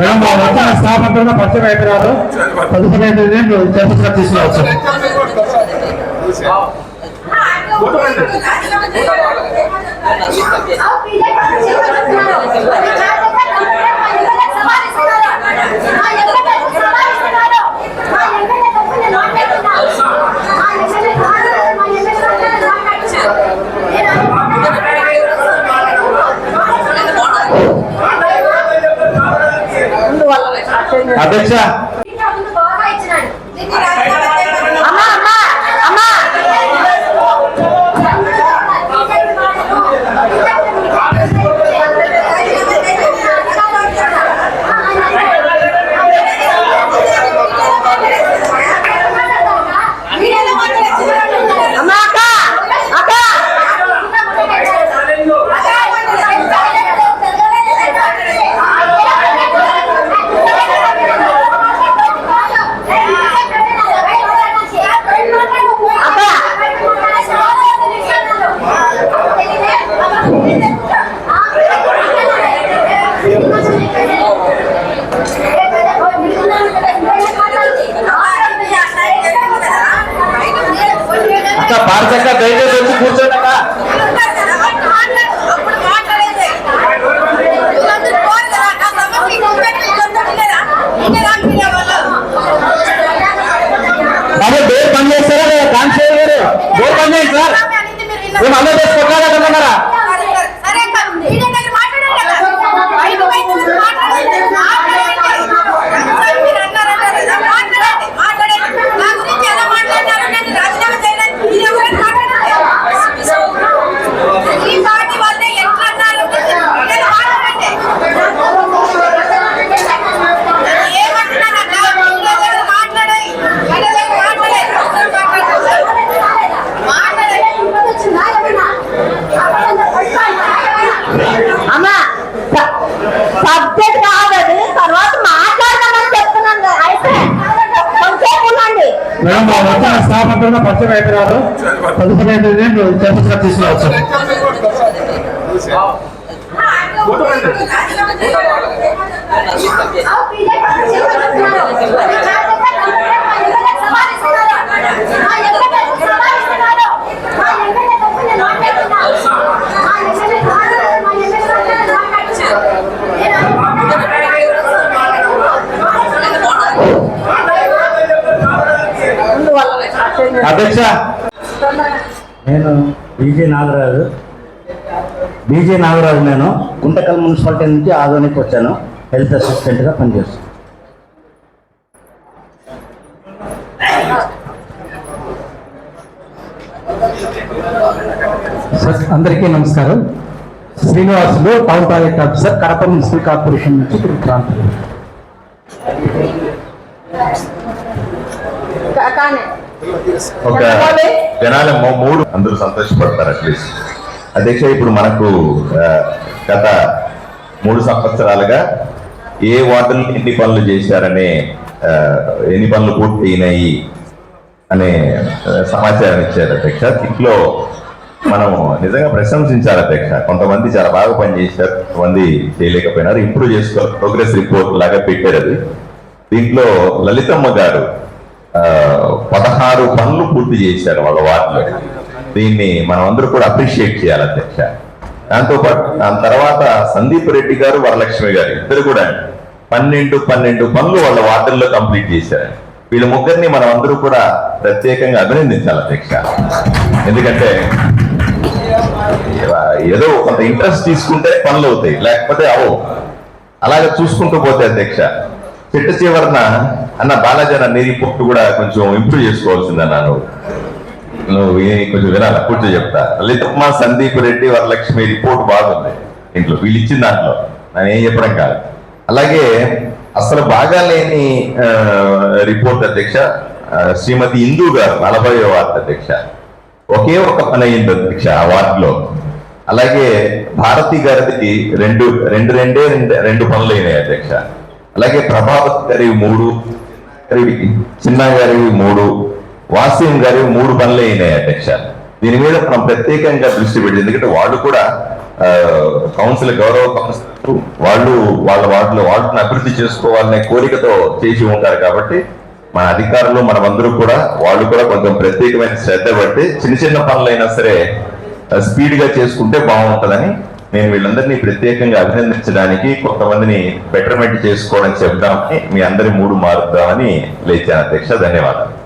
Madam మా వచ్చిన staff అంతా పరిచయం అయిపోయారు తదుపరి చేపట్టుగా తీసుకురావచ్చు అధ్యక్ష ఉండేదా? ఉండేదా మీడియా వాళ్ళు? బాబు డోర్ పని చేస్తారా లేదా కాన్స్టేబుల్ గారు డోర్ పని చేయండి సార్ మేడం మా వచ్చిన స్టాఫ్ అంతా కూడా పరిచయం అయిపోయారు తదుపరి అయితే చేపట్టుగా తీసుకురావచ్చు. అధ్యక్ష. నేను బీజే నాగరాజు. బీజే నాగరాజు నేను. గుంటకల్ మున్సిపాలిటీ నుంచి ఆదోనికి వచ్చాను. హెల్త్ అసిస్టెంట్గా పనిచేస్తాను. సార్ అందరికీ నమస్కారం. Srinivasulu town project officer Kadapa municipal corporation నుంచి కానీ ఒక జనాల? మూడు. అందరూ సంతోషపడతారు అట్లీస్ట్ అధ్యక్ష ఇప్పుడు మనకు గత మూడు సంవత్సరాలుగా ఏ వార్డులు ఎన్ని పనులు చేశారనే ఎన్ని పనులు పూర్తి అయినాయి అనే సమాచారం ఇచ్చారు అధ్యక్ష. దీంట్లో మనం నిజంగా ప్రశంసించాలి అధ్యక్ష. కొంతమంది చాలా బాగా పనిచేశారు కొంతమంది చేయలేకపోయినారు. ఇంప్రూవ్ చేసుకో ప్రోగ్రెస్ రిపోర్ట్ లాగా పెట్టారు అది. దీంట్లో లలితమ్మ గారు పదహారు పనులు పూర్తి చేశారు వాళ్ళ వార్డులో. దీన్ని మనం అందరూ కూడా అప్రిషియేట్ చేయాలి అధ్యక్ష. దాంతోపాటు దాని తర్వాత సందీప్ రెడ్డి గారు వరలక్ష్మి గారు ఇద్దరు కూడా పన్నెండు పన్నెండు పనులు వాళ్ళ వార్డుల్లో కంప్లీట్ చేశారు. వీళ్ళ ముగ్గురిని మనం అందరూ కూడా ప్రత్యేకంగా అభినందించాలి అధ్యక్ష. ఎందుకంటే ఏదో కొంత ఇంట్రెస్ట్ తీసుకుంటే పనులు అవుతాయి లేకపోతే అవవు అలాగే చూసుకుంటూ పోతే అధ్యక్ష చిట్ట చివరన అన్న బాలాజీ అన్న నీ రిపోర్ట్ కూడా కొంచెం ఇంప్రూవ్ చేసుకోవాల్సిందన్నా నువ్వు. నువ్వు కొంచెం వినాల? పూర్తి చెప్తా. లలితమ్మ సందీప్ రెడ్డి వరలక్ష్మి రిపోర్ట్ బాగుంది. ఇంట్లో వీళ్ళు ఇచ్చిన దాంట్లో. నేను ఏం చెప్పడం కాదు. అలాగే అసలు బాగా లేని రిపోర్ట్ అధ్యక్ష శ్రీమతి ఇందు గారు నలభై వార్డు అధ్యక్ష. ఒకే ఒక పని అయింది అధ్యక్ష ఆ వార్డులో. అలాగే భారతి గారికి రెండు రెండు రెండే రెండు రెండు పనులు అయినాయి అధ్యక్ష. అలాగే ప్రభావత్ గారి మూడు గారివి చిన్న గారివి మూడు వాసిం గారి మూడు పనులు అయినాయి అధ్యక్ష. దీని మీద మనం ప్రత్యేకంగా దృష్టి పెట్టి ఎందుకంటే వాళ్ళు కూడా కౌన్సిల్ గౌరవ కౌన్సిల్ వాళ్ళు వాళ్ళ వాటిలో వాటిని అభివృద్ధి చేసుకోవాలనే కోరికతో చేసి ఉంటారు కాబట్టి మన అధికారులు మనమందరూ కూడా వాళ్ళు కూడా కొంచెం ప్రత్యేకమైన శ్రద్ధ పట్టి చిన్న చిన్న పనులైనా సరే స్పీడ్గా చేసుకుంటే బాగుంటుందని నేను వీళ్ళందరినీ ప్రత్యేకంగా అభినందించడానికి కొంతమందిని బెటర్మెంట్ చేసుకోవడం చెప్దామని మీ అందరి మూడు మారుద్దామని లేచాను. అధ్యక్ష ధన్యవాదాలు.